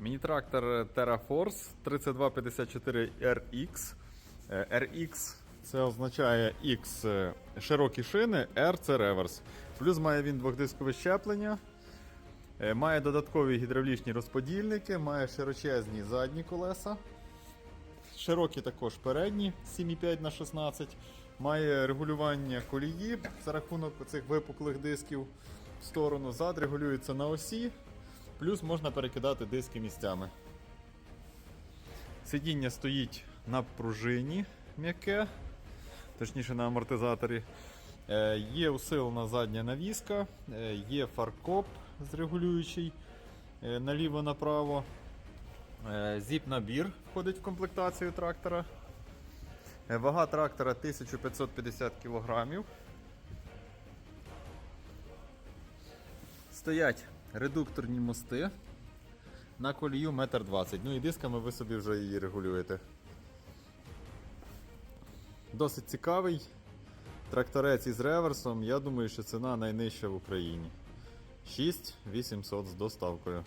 Міні-трактор TerraForce 3254RX. Е, RX це означає X е, широкі шини, R це реверс. Плюс має він двохдискове щеплення. Е, Має додаткові гідравлічні розподільники, має широчезні задні колеса. Широкі також передні 7,5 на 16. Має регулювання колії за рахунок цих випуклих дисків в сторону. Зад регулюється на осі, плюс можна перекидати диски місцями. Сидіння стоїть на пружині м'яке, точніше на амортизаторі. Е, Є усилена задня навіска, е, є фаркоп з регулюючий е, наліво-направо. Е, Зіп-набір входить в комплектацію трактора. Е, Вага трактора 1550 кг. Стоять редукторні мости на колію 1,20 м. Ну і дисками ви собі вже її регулюєте. Досить цікавий тракторець із реверсом. Я думаю, що ціна найнижча в Україні. 6800 з доставкою.